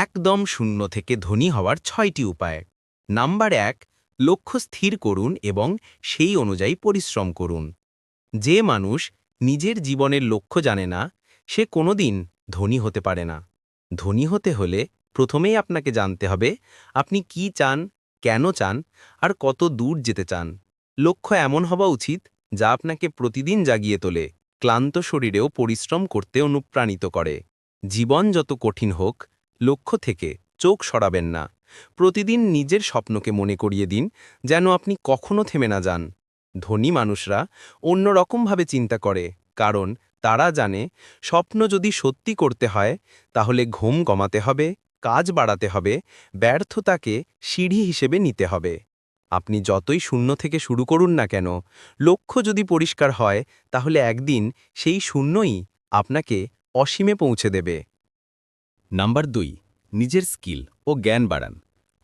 একদম শূন্য থেকে ধনী হওয়ার ছয়টি উপায়। নাম্বার এক, লক্ষ্য স্থির করুন এবং সেই অনুযায়ী পরিশ্রম করুন। যে মানুষ নিজের জীবনের লক্ষ্য জানে না, সে কোনোদিন ধনী হতে পারে না। ধনী হতে হলে প্রথমেই আপনাকে জানতে হবে, আপনি কি চান, কেন চান, আর কত দূর যেতে চান। লক্ষ্য এমন হওয়া উচিত, যা আপনাকে প্রতিদিন জাগিয়ে তোলে, ক্লান্ত শরীরেও পরিশ্রম করতে অনুপ্রাণিত করে। জীবন যত কঠিন হোক লক্ষ্য থেকে চোখ সরাবেন না। প্রতিদিন নিজের স্বপ্নকে মনে করিয়ে দিন, যেন আপনি কখনো থেমে না যান। ধনী মানুষরা অন্যরকমভাবে চিন্তা করে, কারণ তারা জানে, স্বপ্ন যদি সত্যি করতে হয়, তাহলে ঘুম কমাতে হবে, কাজ বাড়াতে হবে, ব্যর্থতাকে সিঁড়ি হিসেবে নিতে হবে। আপনি যতই শূন্য থেকে শুরু করুন না কেন, লক্ষ্য যদি পরিষ্কার হয়, তাহলে একদিন সেই শূন্যই আপনাকে অসীমে পৌঁছে দেবে। নাম্বার দুই, নিজের স্কিল ও জ্ঞান বাড়ান।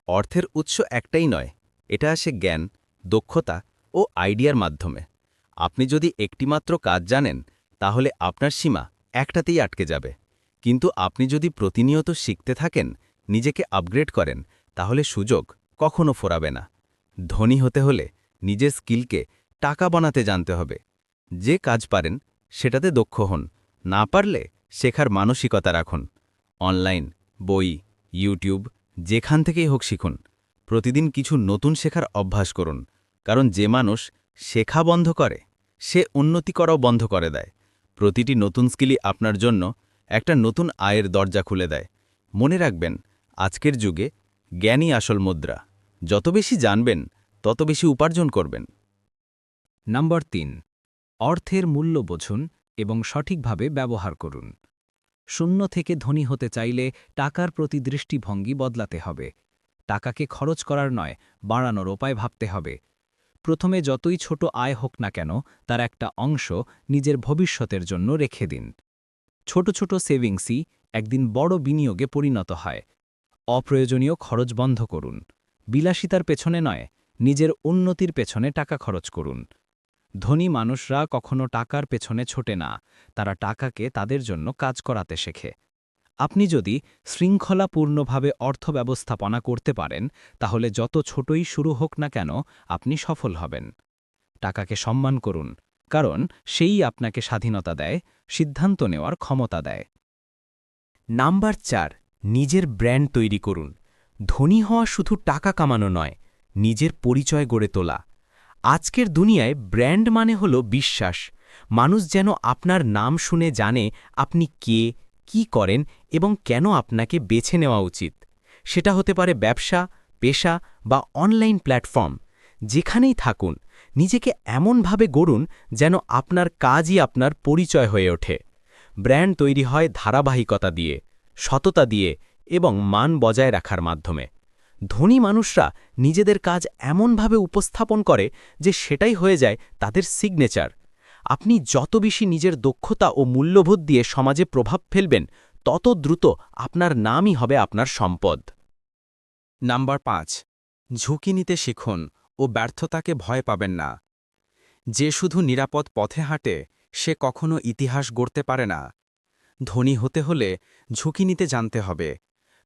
অর্থের উৎস একটাই নয়, এটা আসে জ্ঞান, দক্ষতা ও আইডিয়ার মাধ্যমে। আপনি যদি একটিমাত্র কাজ জানেন, তাহলে আপনার সীমা একটাতেই আটকে যাবে। কিন্তু আপনি যদি প্রতিনিয়ত শিখতে থাকেন, নিজেকে আপগ্রেড করেন, তাহলে সুযোগ কখনো ফোরাবে না। ধনী হতে হলে নিজের স্কিলকে টাকা বানাতে জানতে হবে। যে কাজ পারেন, সেটাতে দক্ষ হন, না পারলে শেখার মানসিকতা রাখুন। অনলাইন বই ইউটিউব যেখান থেকেই হোক শিখুন। প্রতিদিন কিছু নতুন শেখার অভ্যাস করুন। কারণ যে মানুষ শেখা বন্ধ করে, সে উন্নতি করাও বন্ধ করে দেয়। প্রতিটি নতুন স্কিলই আপনার জন্য একটা নতুন আয়ের দরজা খুলে দেয়। মনে রাখবেন, আজকের যুগে জ্ঞানই আসল মুদ্রা। যত বেশি জানবেন, তত বেশি উপার্জন করবেন। নাম্বার তিন, অর্থের মূল্য বোঝুন এবং সঠিকভাবে ব্যবহার করুন। শূন্য থেকে ধনী হতে চাইলে টাকার প্রতি দৃষ্টিভঙ্গি বদলাতে হবে। টাকাকে খরচ করার নয়, বাড়ানোর উপায় ভাবতে হবে। প্রথমে যতই ছোট আয় হোক না কেন, তার একটা অংশ নিজের ভবিষ্যতের জন্য রেখে দিন। ছোট ছোট সেভিংসই একদিন বড় বিনিয়োগে পরিণত হয়। অপ্রয়োজনীয় খরচ বন্ধ করুন। বিলাসিতার পেছনে নয়, নিজের উন্নতির পেছনে টাকা খরচ করুন। ধনী মানুষরা কখনো টাকার পেছনে ছোটে না, তারা টাকাকে তাদের জন্য কাজ করাতে শেখে। আপনি যদি শৃঙ্খলাপূর্ণভাবে অর্থ ব্যবস্থাপনা করতে পারেন, তাহলে যত ছোটই শুরু হোক না কেন, আপনি সফল হবেন। টাকাকে সম্মান করুন, কারণ সেই আপনাকে স্বাধীনতা দেয়, সিদ্ধান্ত নেওয়ার ক্ষমতা দেয়। নাম্বার চার, নিজের ব্র্যান্ড তৈরি করুন। ধনী হওয়া শুধু টাকা কামানো নয়, নিজের পরিচয় গড়ে তোলা। আজকের দুনিয়ায় ব্র্যান্ড মানে হল বিশ্বাস। মানুষ যেন আপনার নাম শুনে জানে আপনি কে, কি করেন এবং কেন আপনাকে বেছে নেওয়া উচিত। সেটা হতে পারে ব্যবসা, পেশা বা অনলাইন প্ল্যাটফর্ম। যেখানেই থাকুন, নিজেকে এমনভাবে গড়ুন যেন আপনার কাজই আপনার পরিচয় হয়ে ওঠে। ব্র্যান্ড তৈরি হয় ধারাবাহিকতা দিয়ে, সততা দিয়ে এবং মান বজায় রাখার মাধ্যমে। ধনী মানুষরা নিজেদের কাজ এমনভাবে উপস্থাপন করে যে সেটাই হয়ে যায় তাদের সিগনেচার আপনি যত বেশি নিজের দক্ষতা ও মূল্যবোধ দিয়ে সমাজে প্রভাব ফেলবেন, তত দ্রুত আপনার নামই হবে আপনার সম্পদ। নাম্বার পাঁচ, ঝুঁকি নিতে শিখুন ও ব্যর্থতাকে ভয় পাবেন না। যে শুধু নিরাপদ পথে হাঁটে, সে কখনো ইতিহাস গড়তে পারে না। ধনী হতে হলে ঝুঁকি নিতে জানতে হবে।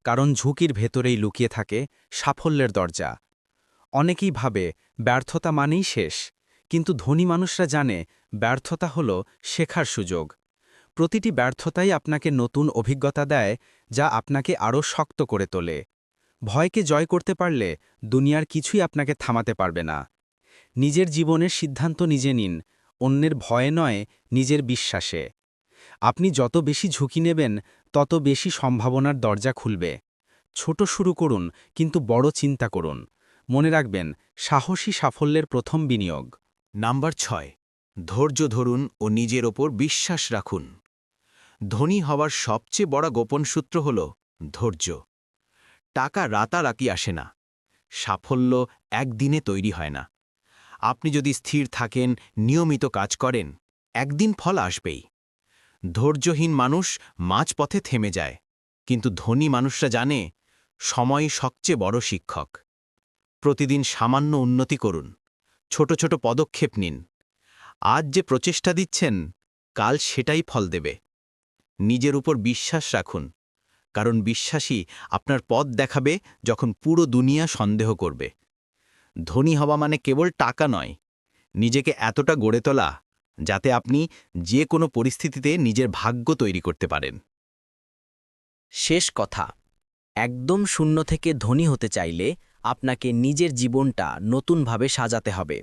কারণ ঝুঁকির ভেতরেই লুকিয়ে থাকে সাফল্যের দরজা। অনেকেই ভাবে ব্যর্থতা মানেই শেষ, কিন্তু ধনী মানুষরা জানে ব্যর্থতা হল শেখার সুযোগ। প্রতিটি ব্যর্থতাই আপনাকে নতুন অভিজ্ঞতা দেয় যা আপনাকে আরও শক্ত করে তোলে। ভয়কে জয় করতে পারলে দুনিয়ার কিছুই আপনাকে থামাতে পারবে না। নিজের জীবনের সিদ্ধান্ত নিজে নিন, অন্যের ভয়ে নয়, নিজের বিশ্বাসে। আপনি যত বেশি ঝুঁকি নেবেন তত বেশি সম্ভাবনার দরজা খুলবে। ছোট শুরু করুন, কিন্তু বড় চিন্তা করুন। মনে রাখবেন, সাহসী সাফল্যের প্রথম বিনিয়োগ। নাম্বার ছয়, ধৈর্য ধরুন ও নিজের ওপর বিশ্বাস রাখুন। ধনী হওয়ার সবচেয়ে বড় গোপন সূত্র হল ধৈর্য। টাকা রাতারাতি আসে না। সাফল্য একদিনে তৈরি হয় না। আপনি যদি স্থির থাকেন, নিয়মিত কাজ করেন, একদিন ফল আসবেই। ধৈর্যহীন মানুষ মাঝপথে থেমে যায়। কিন্তু ধনী মানুষরা জানে সময় সবচেয়ে বড় শিক্ষক। প্রতিদিন সামান্য উন্নতি করুন। ছোট ছোট পদক্ষেপ নিন। আজ যে প্রচেষ্টা দিচ্ছেন, কাল সেটাই ফল দেবে। নিজের উপর বিশ্বাস রাখুন। কারণ বিশ্বাসী আপনার পথ দেখাবে যখন পুরো দুনিয়া সন্দেহ করবে। ধনী হওয়া মানে কেবল টাকা নয়। নিজেকে এতটা গড়ে তোলা যাতে আপনি যে কোনো পরিস্থিতিতে নিজের ভাগ্য তৈরি করতে পারেন। শেষ কথা, একদম শূন্য থেকে ধনী হতে চাইলে আপনাকে নিজের জীবনটা নতুনভাবে সাজাতে হবে।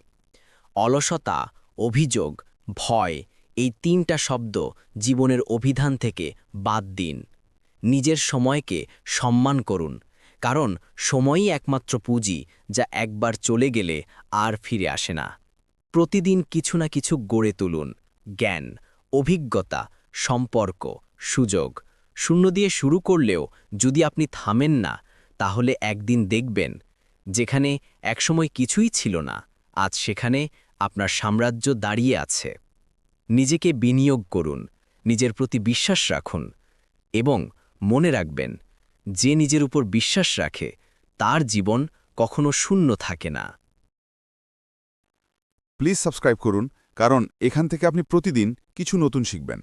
অলসতা, অভিযোগ, ভয়, এই তিনটা শব্দ জীবনের অভিধান থেকে বাদ দিন। নিজের সময়কে সম্মান করুন, কারণ সময়ই একমাত্র পুঁজি যা একবার চলে গেলে আর ফিরে আসে না। প্রতিদিন কিছু না কিছু গড়ে তুলুন। জ্ঞান, অভিজ্ঞতা, সম্পর্ক, সুযোগ। শূন্য দিয়ে শুরু করলেও যদি আপনি থামেন না, তাহলে একদিন দেখবেন যেখানে একসময় কিছুই ছিল না, আজ সেখানে আপনার সাম্রাজ্য দাঁড়িয়ে আছে। নিজেকে বিনিয়োগ করুন, নিজের প্রতি বিশ্বাস রাখুন এবং মনে রাখবেন, যে নিজের উপর বিশ্বাস রাখে, তার জীবন কখনো শূন্য থাকে না। প্লিজ সাবস্ক্রাইব করুন কারণ এখান থেকে আপনি প্রতিদিন কিছু নতুন শিখবেন।